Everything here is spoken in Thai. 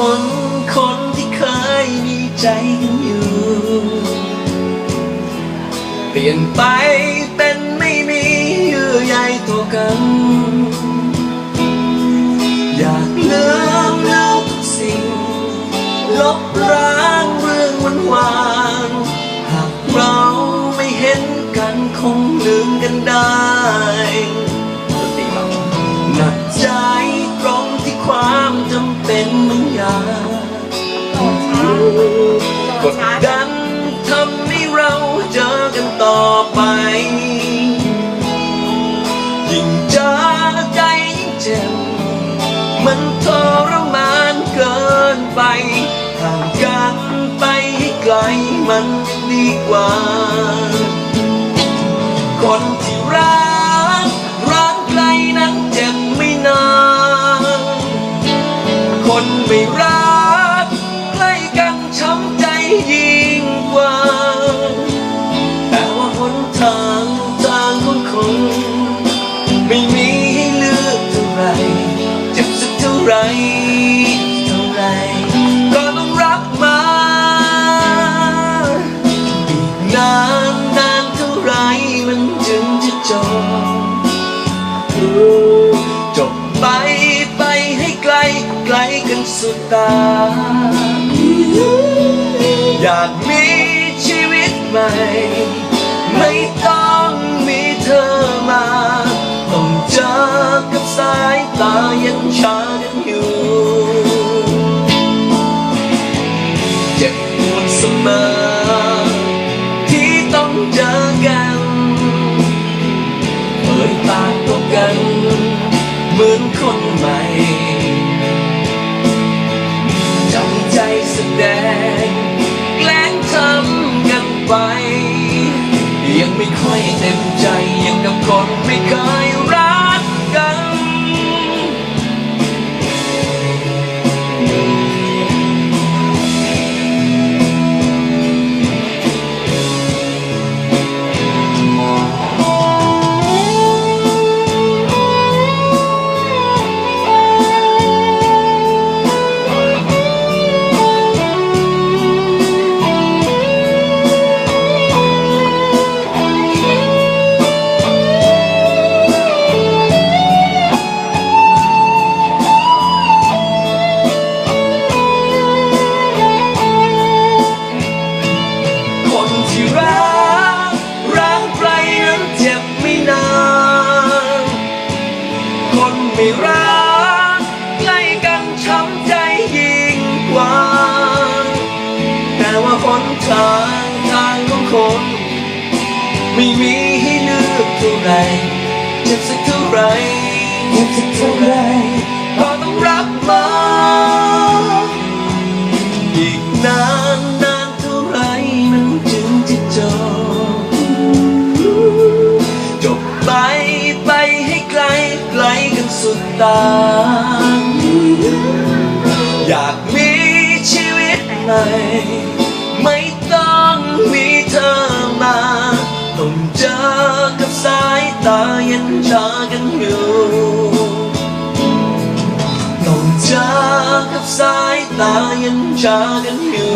คนคนที่เคยมีใจกันอยู่ เปลี่ยนไปเป็นไม่มีเยื่อใยต่อกัน อยากลืมลืมทุกสิ่ง ลบล้างเรื่องวันวานหากเราไม่เห็นกันคงลืมกันได้หนักใจตรงที่ความจำเป็นบางอย่าง กดดันทำให้เราเจอกันต่อไป ยิ่งเจอใจยิ่งเจ็บ มันทรมานเกินไปห่างกันไปให้ไกลมันยังดีกว่า คนที่รัก ไม่รักใกล้กันช้ำใจยิ่ง กันสุดตา อยากมีชีวิตใหม่ ไม่ต้องมีเธอมา ต้องเจอกับสายตายังชา ไม่ค่อยเต็มใจยังกับคนไม่เคย ไม่มีให้เลือกเท่าไรเจ็บสักเท่าไรเจ็บสักเท่าไรก็ต้องรับมาอีกนานนานเท่าไรมันจึงจะจบจบไปไปให้ไกลไกลกันสุดตาอยากมีชีวิตใหม่ ต้องเจอกับสายตายันชากันอยู่ต้องเจอกับสายตายังชากันอยู่